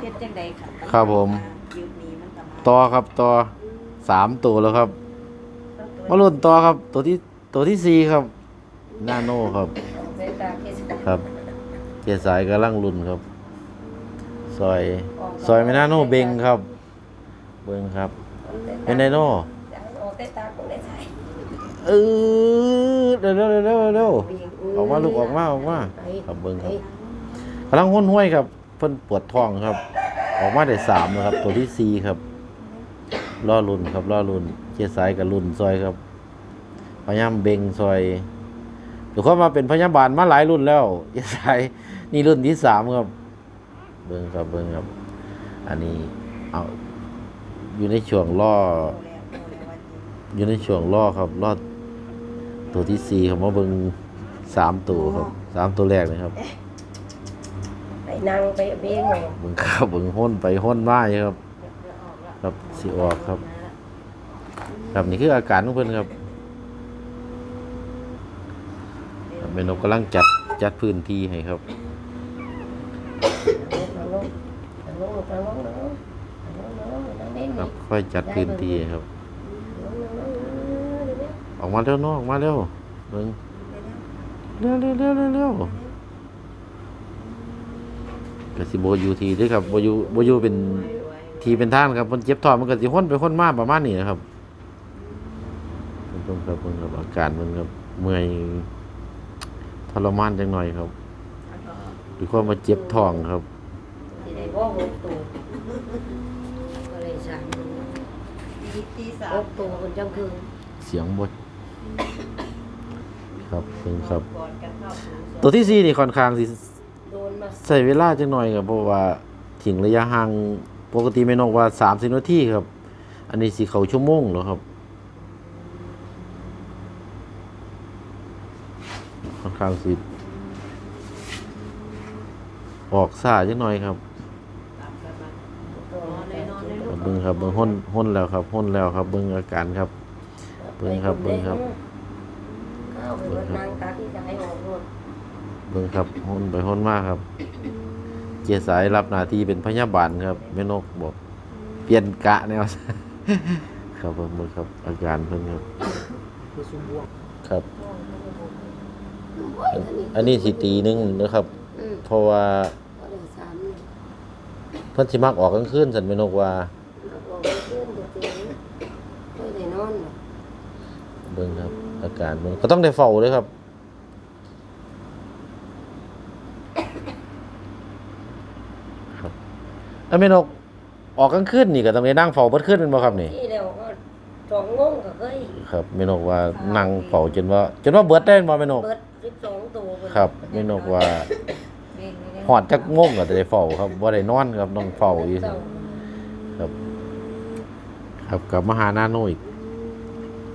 เฮ็ดจังไดค่ะครับผม ยุคนี้มันก็มาต่อครับต่อสามตัวแล้วครับ มาลุ้นต่อครับ ตัวที่ตัวที่สี่ครับ นาโนครับเส้นตาเคสครับเกียร์สายกำลังลุ้นครับ ซอย ซอยไม่นาโนเบงครับ เบิงครับเป็นไดโนโอ้เต้นตาก็ได้ใส่เออเร็วเร็วเร็วเร็วเร็วออกมาลูกออกมาออกมา ครับเบิงครับกำลังห้นห้วยครับ เพิ่นปวดท้องครับ ออกมาได้สามนะครับ ตัวที่สี่ครับล่อรุ่นครับล่อรุ่นเกียสายกับรุ่นซอยครับพยายามเบงซอยเดี๋ยวเขามาเป็นพยาบาลมาหลายรุ่นแล้วเกียสายนี่รุ่นที่สามครับ เบิ้งครับเบิ้งครับ อันนี้เอาอยู่ในช่วงล่อ อยู่ในช่วงล่อครับล่อตัวที่สี่ครับมาเบิ้งสามตัวครับสามตัวแรกนะครับ นั่งไปเบ้งเลยเบิ้งครับเบิ้งห้นไปห้นมาอยู่ครับ ครับสิออกครับ ครับนี่คืออาการของเพิ่นครับครับแม่นกกำลังจัดจัดพื้นที่ให้ครับครับค่อยจัดพื้นที่ครับออกมาเร็วน้องออกมาเร็วเบิ่งเร็วเร็วเร็วเร็วเร็ว กสิโบอยูทีเด้วยครับโบอยูโบอยูเป็นทีเป็นท่านครับมันเจ็บท้องมันก็สิห้นไปห้นมาประมาณนี้นะครับเพิ่นต้องครับเพิ่นครับอาการมันครับเมื่อยทรมานจังหน่อยครับหรือว่ามาเจ็บท้องครับที่ได้บ่หกตัวก็เลยสามตีสาหมกตัวคนจังคือเสียงบดครับเพิ่งครับก่อนกันเข้าสู่ตัวที่สี่นี่ค่อนข้างสิ โดนมาใส่เวลาจังหน่อยครับเพราะว่าถึงระยะห่างปกติไม่นอกว่าสามสิบนาทีครับ อันนี้สิเขาชั่วโมงแล้วครับค่อนข้างสิออกซ่าจังหน่อยครับตัวนอนเลยนอนเลยลูกเบิ้งครับเบิ้งห้นห้นแล้วครับห้นแล้วครับเบิ้งอาการครับ เบิ่งครับเบิ่งครับเข้าไปรถนางตาที่สายออกรถ เบิ้งครับห้นไปห้นมากครับ เกียร์สายรับหน้าที่เป็นพยาบาลครับแม่นกบอก เปลี่ยนกะแนวครับผมเบิ่งครับ อาการเพิ่นครับครับ อันนี้สิตีหนึงนะครับ อืมเพราะว่าก็เลยสามนี่เพิ่นสิมักออกกลางคืนสันแม่นกว่า แล้วก็ไปขึ้นตัวเองไม่ได้นอนหรอกเบิ่งครับ อาการเบิ่งก็ต้องได้เฝ้าเลยครับครับ แล้วแม่นกออกกลางคืนนี่ก็ต้องได้นั่งเฝ้าเบิดคืนแม่นบ่ครับนี่ ที่แล้วก็สองงงก็เคย ครับแม่นกว่านั่งเฝ้าจนว่า จนว่าเบิดได้แม่นบ่แม่นก เบิดสิบสองตัวพุ่นครับแม่นกว่าหอดจักงงก็ได้เฝ้าครับบ่ได้นอนครับต้องเฝ้าอยู่เศร้าครับ ครับกลับมาหาหน้าโนอีก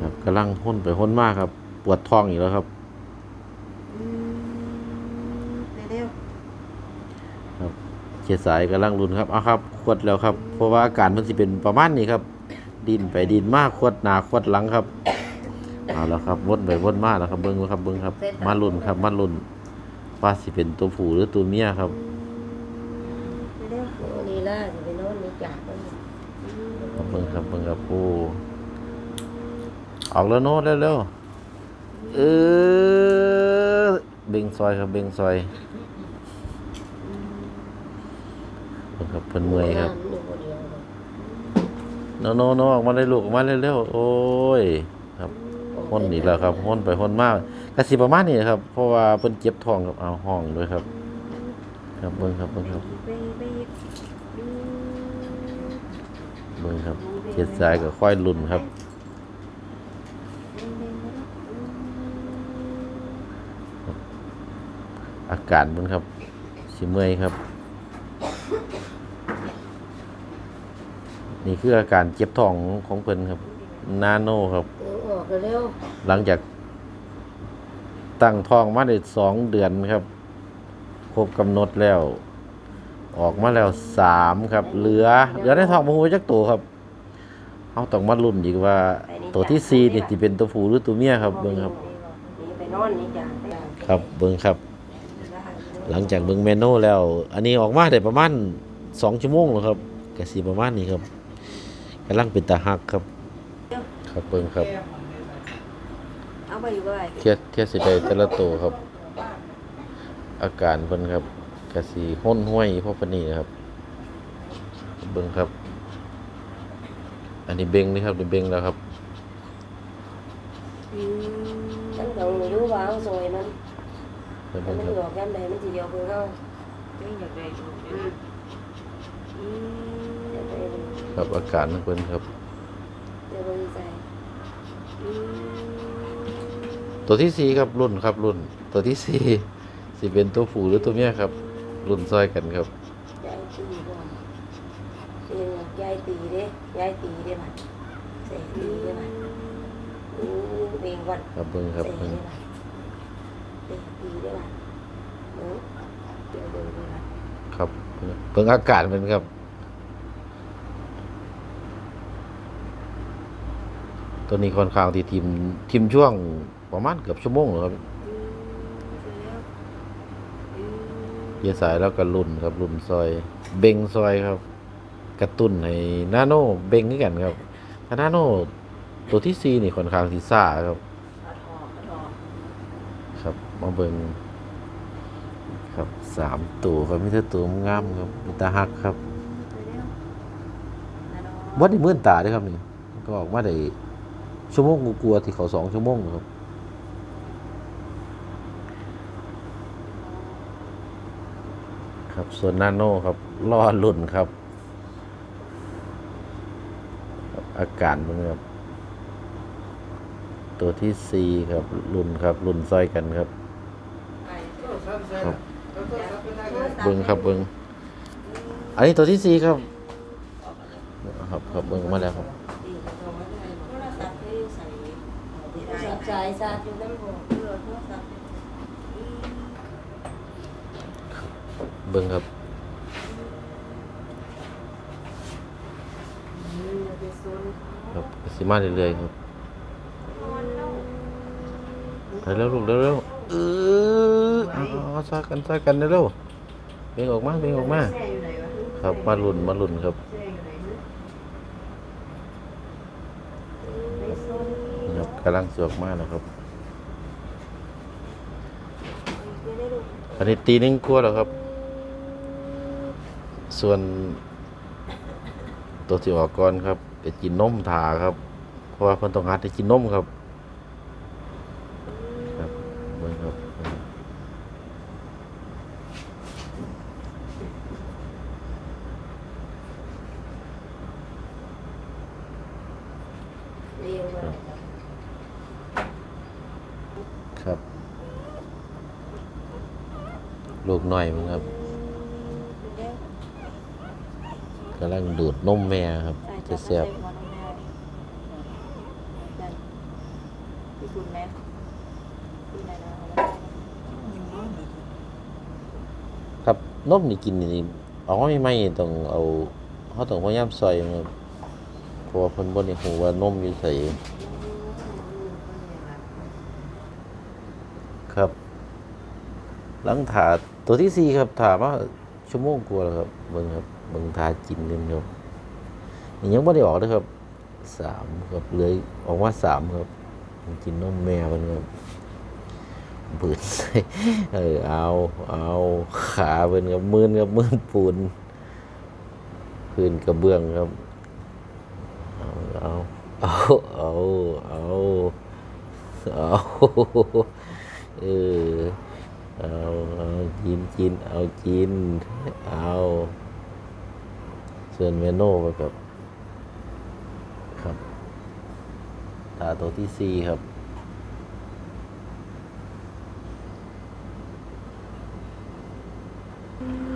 ครับกำลังห้นไปห้นมากครับ ปวดท้องอีกแล้วครับ เร็ว ครับ เขียสายกำลังรุนครับเอาครับขวดแล้วครับ เพราะว่าอาการมันสิเป็นประมาณนี้ครับ ดินไปดินมากขวดหนาขวดหลังครับเอาแล้วครับวนไปวนมาแล้วครับเบิ้งครับเบิ้งครับ มารุนครับมารุนว่าสิเป็นตัวผู้หรือตัวเมียครับเร็วโอ้นี่ล่ะจะไปนอนนี่จากมันครับเบิ้งครับเบิ้งครับโอ้ออกแล้วโน้ตเร็วๆเออเบ่งซอยครับเบ่งซอยเบิ่ง ครับเพิ่นเมื่อยครับอยู่คนเดียวเลยโนโนโนออกมาได้ลูกออกมาเร็วๆโอ้ยครับห้นอีกแล้วครับห้นไปห้นมากกสิประมาณนี้ครับ เพราะว่าเพิ่นเจ็บท้องครับเอาห้องด้วยครับ ครับเบิ่งครับเบิ่งครับไปไปเบิ่งครับเจ็ดสายก็ค่อยลุ่นครับอาการมันครับสิเมื่อยครับ นี่คืออาการเจ็บท้องของเพิ่นครับ นาโนครับเออออกเร็วหลังจาก ตั้งท้องมาได้สองเดือนครับ ครบกำหนดแล้ว ออกมาแล้วสามครับ เหลือ เหลือในท้องมหูจักตัวครับเอาต้องมาลุ้นอีกว่า ตัวที่สี่นี่จะเป็นตัวผู้หรือตัวเมียครับเบิ้งครับ นี่ไปนอนนี่จ้ะไปครับเบิ้งครับ หลังจากเบิ้งเมนูแล้ว อันนี้ออกมาได้ประมาณสองชั่วโมงแล้วครับกะสีประมาณนี้ครับ กำลังเป็นตาหักครับ ครับเบิ่งครับเอาไปอยู่บ่อยเทียบเทียบสิได้แต่ละตัวครับ อาการเพิ่นครับกะสีห้นห้วยพวกปานนี้นะครับ เบิ่งครับ อันนี้เบงนี่ครับนี่เบงแล้วครับอืมฉันต้องรู้ว่าเอาซอยมันเบิ่งมันครับหลอกยามใดมันสิเดียวเพิ่นเฮาเรื่องอยากได้ดูเด้อือมอืเดี๋ยวมไป ครับอาการของเพิ่นครับ เดี๋ยวเบิ่งใส่อืมตัวที่สี่ครับรุ่นครับรุ่น ตัวที่สี่สิเป็นตัวผู้หรือตัวเมียครับ รุ่นซอยกันครับยายตีบ่เองยายตีเด้ยายตีเด้บัดเสยตีเด้บัดอือเบ่งวัดครับเบิ่งครับเสยเบิ่งเด้บัดเสยตีเด้บัดเนาะเดี๋ยวเบิ่งเด้บัดครับเบิ่งอาการมันครับ ตัวนี้ค่อนข้างที่ทีมทีมช่วงประมาณเกือบชั่วโมงแล้วครับอืมเสร็จแล้วอืมเยียสายแล้วก็รุ่นครับรุ่นซอย เบงซอยครับ กระตุ้นให้นาโนเบงคือกันครับถ้านาโนตัวที่ซีนี่ค่อนข้างที่ซ่าครับเอาถอดเอาถอดครับมาเบิ่งครับสามตัวครับมีแต่ตัวงามครับมีตาหักครับเสร็จแล้วนะเนาะวัดในมื่นตาเด้วยครับนี่ก็ออกมาได้ ชั่วโมงกลัวาๆที่เขาสองชั่วโมงครับครับส่วนนาโน่ครับล่อลุ่นครับครับ อาการมันครับ ตัวที่สี่ครับรุ่นครับรุ่นซอยกันครับครับเบิ้งครับเบิ้งอันนี้ตัวที่สี่ครับ ครับครับเบิ้งมาแล้วครับ ตีโทรมาได้ โทรศัพท์ให้ใส่ บ่ สับสายซาดอยู่นำบ่เออโทรศัพท์เบิ้งครับครับสิมาเรื่อยๆครับนอนแล้วลูกเร็วๆเออเอาซากันซากันเร็วๆเบ่งออกมาเบ่งออกมา ครับมาลุ่นมาลุ่นครับ แช่อยู่ไหนนะในโซน นี่ครับ กำลังสวกมากนะครับ อันนี้ตีนึงกลัวแล้วครับ ส่วนตัวที่ออกก่อนครับจะกินนมถาครับ เพราะว่าเพิ่นต้องหัดให้กินนมครับเบิ่งครับเบิ่ง เรียงมา ครับ ลูกน้อยมั้งครับกำลังดูดนมแม่ครับ จะแซ่บพี่คุณแม่พี่ไหนนะครับนมนี่กินนี่เออกมาไม่ไหมต้องเอาเขาต้องพยายามซอยมันครับเพราะว่าเพิ่นบ่ได้ฮู้ว่านมอยู่ไสครับ หลังถาตัวที่สี่ครับถามว่าชั่วโมงกว่าแล้วครับเบิ่งครับเบิ่งทากินกันครับนี่ยังบ่ได้ออกเลยครับสามครับเลือออกมาสามครับกินนมแม่มันครับบืนเออเอาเอาขาเป็นกับมือนกับมือนปูนพื้นกระเบื้องครับเอาเอาเอาเอาเอาเอาเออ เอาเอากินกินเอากินเอาส่วนเมโน่ไปกับครับตาตัวที่สี่ครับ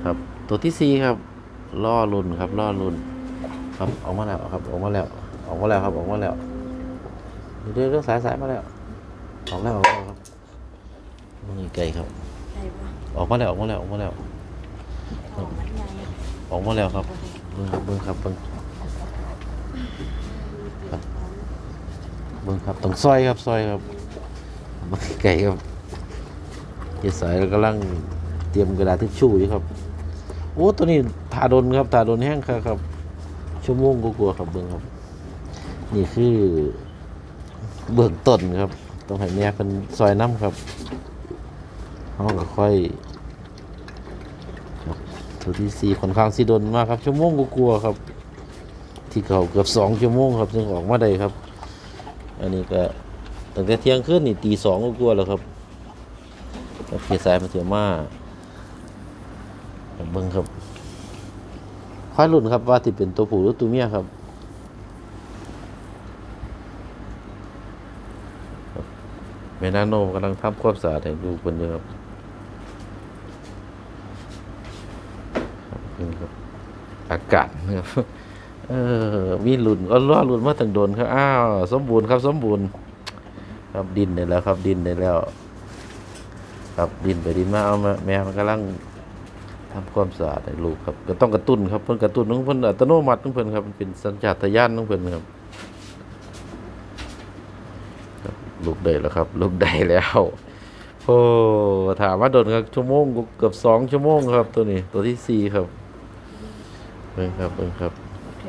ครับตัวที่สี่ครับล่อรุนครับล่อรุนครับออกมาแล้วครับออกมาแล้วออกมาแล้วครับออกมาแล้วเรื่องเรื่องสายสายมาแล้วออกแล้วออกแล้วครับนี่ไกลครับ ออกมาแล้วออกมาแล้วออกมาแล้ว ของมันใหญ่ออกมาแล้วครับเบิ้งครับเบิ้งครับเบิ้งครับเบิ้งครับต้องซอยครับซอยครับเบิ้งไก่ครับเจสายกำลังเตรียมกระดาษทิชชู่อยู่ครับโอ้ตัวนี้ทาดนครับทาดนแห้งครับครับชั่วโมงกลัวาๆครับเบิ่งครับ นี่คือเบื้องต้นครับ ต้องให้แม่เป็นซอยน้ำครับ เขาก็ค่อยตัวที่สี่ค่อนข้างสีดนมากครับชั่วโมงกลัวครับ ที่เขาเกือบสองชั่วโมงครับจึงออกมาได้ครับ อันนี้ก็ตั้งแต่เที่ยงคืนนี่ตีสองก็กลัวแล้วครับกับเพสายมาเถือมาเบิ่งครับค่อยรุ่นครับว่าที่เป็นตัวผู้หรือตัวเมียครับแม่นาโนกำลังทำความสะอาดให้ดูคนอยู่ครับนี่ครับ อากาศนะครับเออมีหลุนก็ล่อหลุนมาตั้งโดนครับอ้าวสมบูรณ์ครับสมบูรณ์ ครับดินได้แล้วครับดินได้แล้ว ครับดินไปดินมาเอามาแม่มันกำลังทำความสะอาดให้ลูกครับ ก็ต้องกระตุ้นครับเพิ่นกระตุ้นของเพิ่นอัตโนมัติของเพิ่นครับมันเป็นสัญชาตญาณของเพิ่นครับลูกได้แล้วครับ ลูกได้แล้วโอ้ถามว่าโดนครับชั่วโมงเกือบสองชั่วโมงครับ ตัวนี้ตัวที่สี่ครับ บิ่งครับเบิ่งครับโอเค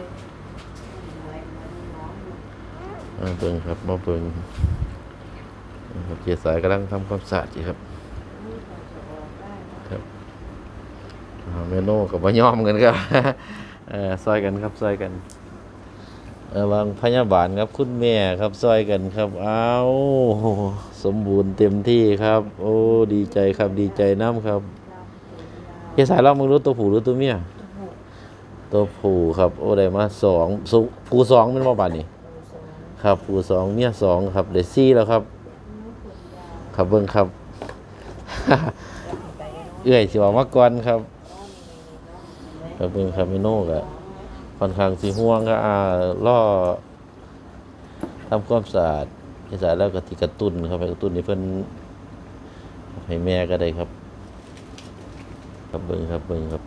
อ่าเบิ่งครับมาเบิ่งครับเกียสายกำลังทำความสะอาดอยู่ครับครับเมโนูกับว่ายอมกันครับเออซอยกันครับซอยกันวางพยาบาลครับคุณแม่ครับซอยกันครับอ้าวสมบูรณ์เต็มที่ครับ โอ้ดีใจครับดีใจน้ำครับเกียสายเรามึงรู้ตัวผู้รือตัวเมีย ตัวผู้ครับโอ้ได้มาสองสุผู้สองเป็นบ่บาดนี่ครับผู้สองเมียสองครับเดซี่แล้วครับ ครับเบิ้งครับ เอื้อยสิว่ามาก่อนครับครับเบิ้งครับเมโน่กะค่อนข้างสิห่วงก็อ่าล่อทำความสะอาดให้สะอาดแล้วก็ที่กระตุ้นครับให้กระตุ้นนี่เพิ่นให้แม่ก็ได้ครับ ครับเบิ้งครับเบิ้งครับ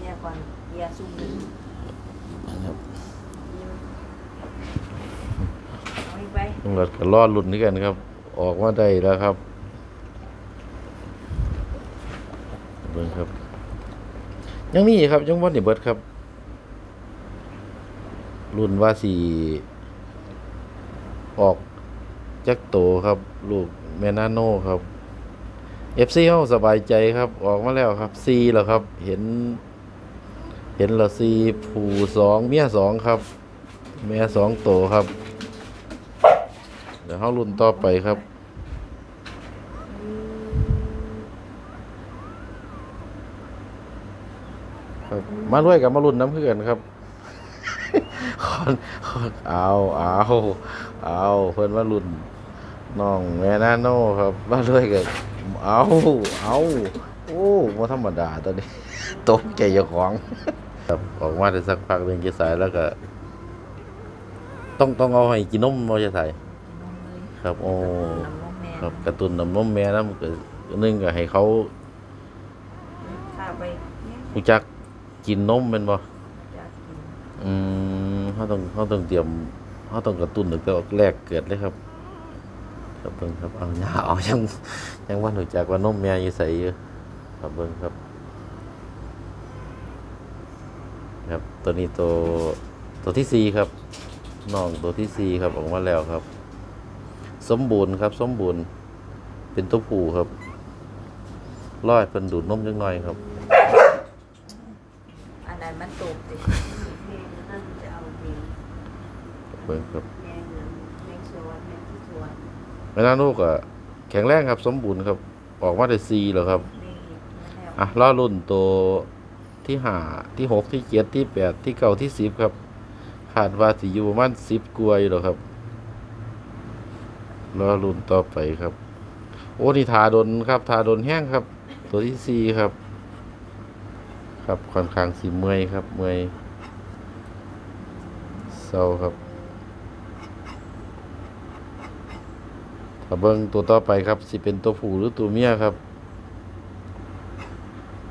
เนี่ย ก่อนเยียซุ่มดึงครับเอาอีกไปตำรวจก็รอดหลุดนี่กันครับ ออกมาได้แล้วครับเบิ่งครับ ยังมีครับยังวันนี่เบิดครับ รุ่นว่าสี่ออกจักโตครับ ลูกแมนาโน่ครับเอฟซีเฮาสบายใจครับ ออกมาแล้วครับซีแล้วครับ เห็นเห็นละซีผูสองเมียสองครับแม่สองโตครับ เดี๋ยวเขารุ่นต่อไปครับครับมาด้วยกับมารุ่นน้ำเพื่อนครับคอนคอนเอาเอาเอาเพื่อนมารุ่นน้องแม่นาโน่ครับมาด้วยกับเอาเอาโอ้มาธรรมดาตอนนี้ตกใจเจ้าของ ครับออกมาได้สักพักหนึ่งจะสายแล้วก็ ต้องต้องเอาให้กินนมเราจะใส่นมเลยครับโอ้น้ำนมแม่ครับกระตุ้นน้ำนมแม่นะมันก็นึ่งก็ให้เขาข้าไปเนี่ยรู้จักกินนมแมันบ่อยากกินอืมเขาต้องเขาต้องเตรียมเขาต้องกระตุ้นตั้งแต่แรกเกิดเลยครับ ครับเบิ่งครับเอาหน้าเอายังยังว่ารู้จักว่านมแม่อยู่ใส่อยู่ครับเบิ่งครับ ครับ ตัวนี้ตัวตัวที่สี่ครับน้องตัวที่สี่ครับออกมาแล้วครับ สมบูรณ์ครับ สมบูรณ์ เป็นตัวผู้ครับร้อยเพิ่นดูดนมจังหน่อยครับ อันนั้นมันตกติแม่นั่นจะเอาเพลงเบิ่งครับแม่นั้นเพลงสวนเพลงที่สวนแม่นาลูกอะแข็งแรงครับ สมบูรณ์ครับ ออกมาได้ซีแล้วครับเพลงอีกนั่นแล้วอะล่อรุ่นตัว ที่ห้าที่หกที่เจ็ดที่แปดที่เก้าที่สิบครับคาดว่าสิอยู่ประมาณสิบกว่าอยู่หรอกครับล่อรุ่นต่อไปครับ โอ้นี่ทาดนครับ ทาดนแห้งครับ ตัวที่สี่ครับ ครับค่อนข้างสีเมยครับเมยเศร้าครับถ้าเบิ้งตัวต่อไปครับสิเป็นตัวผู้หรือตัวเมียครับ